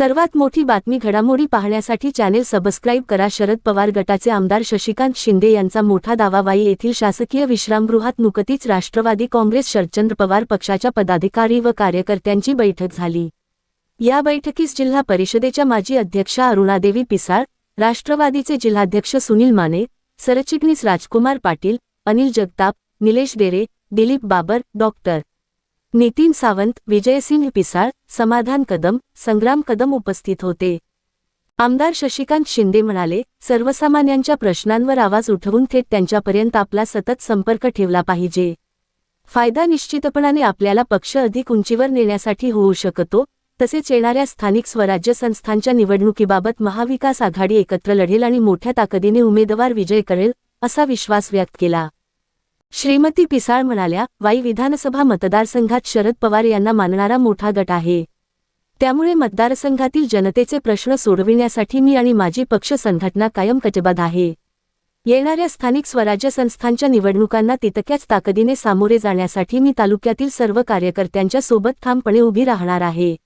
सर्वात मोठी बातमी घडामोडी पाहण्यासाठी चॅनेल सबस्क्राईब करा. शरद पवार गटाचे आमदार शशिकांत शिंदे यांचा मोठा दावाबाई येथील शासकीय विश्रामगृहात नुकतीच राष्ट्रवादी काँग्रेस शरदचंद्र पवार पक्षाच्या पदाधिकारी व कार्यकर्त्यांची बैठक झाली. या बैठकीस जिल्हा परिषदेच्या माजी अध्यक्षा अरुणादेवी पिसाळ राष्ट्रवादीचे जिल्हाध्यक्ष सुनील माने सरचिटणीस राजकुमार पाटील अनिल जगताप निलेश डेरे दिलीप बाबर डॉक्टर नितीन सावंत विजयसिंह पिसाळ समाधान कदम संग्राम कदम उपस्थित होते. आमदार शशिकांत शिंदे म्हणाले सर्वसामान्यांच्या प्रश्नांवर आवाज उठवून थेट त्यांच्यापर्यंत आपला सतत संपर्क ठेवला पाहिजे. फायदा निश्चितपणाने आपल्याला पक्ष अधिक उंचीवर नेण्यासाठी होऊ शकतो तसेच येणाऱ्या स्थानिक स्वराज्य संस्थांच्या निवडणुकीबाबत महाविकास आघाडी एकत्र लढेल आणि मोठ्या ताकदीने उमेदवार विजय करेल असा विश्वास व्यक्त केला. श्रीमती पिसाळ म्हणाल्या वाई विधानसभा मतदारसंघात शरद पवार यांना मानणारा मोठा गट आहे. त्यामुळे मतदारसंघातील जनतेचे प्रश्न सोडविण्यासाठी मी आणि माझी पक्ष संघटना कायम कटिबद्ध आहे. येणाऱ्या स्थानिक स्वराज्य संस्थांच्या निवडणुकांना तितक्याच ताकदीने सामोरे जाण्यासाठी मी तालुक्यातील सर्व कार्यकर्त्यांच्या सोबत ठामपणे उभी राहणार आहे.